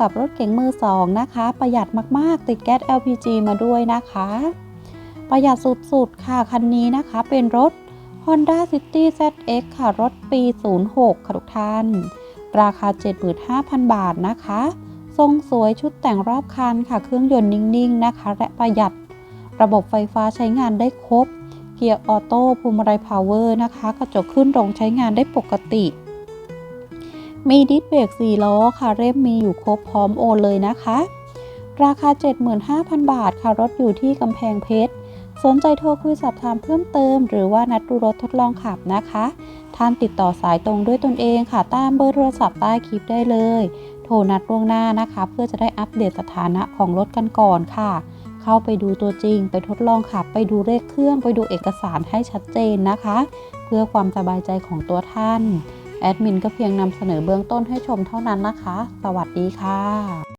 กับรถเก๋งมือสองนะคะ ประหยัดมากๆ ติดแก๊ส LPG มาด้วยนะคะ ประหยัดสุดๆค่ะคันนี้นะคะเป็นรถ Honda City ZX ค่ะรถปี 06 ค่ะทุกท่าน ราคา 75,000 บาทนะคะ ทรงสวยชุดแต่งรอบคันค่ะเครื่องยนต์นิ่งๆนะคะ และประหยัดระบบไฟฟ้าใช้งานได้ครบ เกียร์ออโต้พวงมาลัยพาวเวอร์นะคะ กระจกขึ้นลงใช้งานได้ปกติ มีดิสเบรก4ล้อค่ะเร่มมีอยู่ครบพร้อมโอนเลยนะคะ ราคา 75,000 บาทค่ะรถอยู่ที่กำแพงเพชร สนใจโทรคุยสอบถามเพิ่มเติม หรือว่านัดดูรถทดลองขับนะคะ ท่านติดต่อสายตรงด้วยตนเองค่ะตามเบอร์โทรศัพท์ใต้คลิปได้เลย โทรนัดล่วงหน้านะคะ เพื่อจะได้อัปเดตสถานะของรถกันก่อนค่ะ เข้าไปดูตัวจริง ไปทดลองขับ ไปดูเลขเครื่อง ไปดูเอกสารให้ชัดเจนนะคะ เพื่อความสบายใจของตัวท่าน แอดมินก็เพียงนำเสนอเบื้องต้นให้ชมเท่านั้นนะคะ สวัสดีค่ะ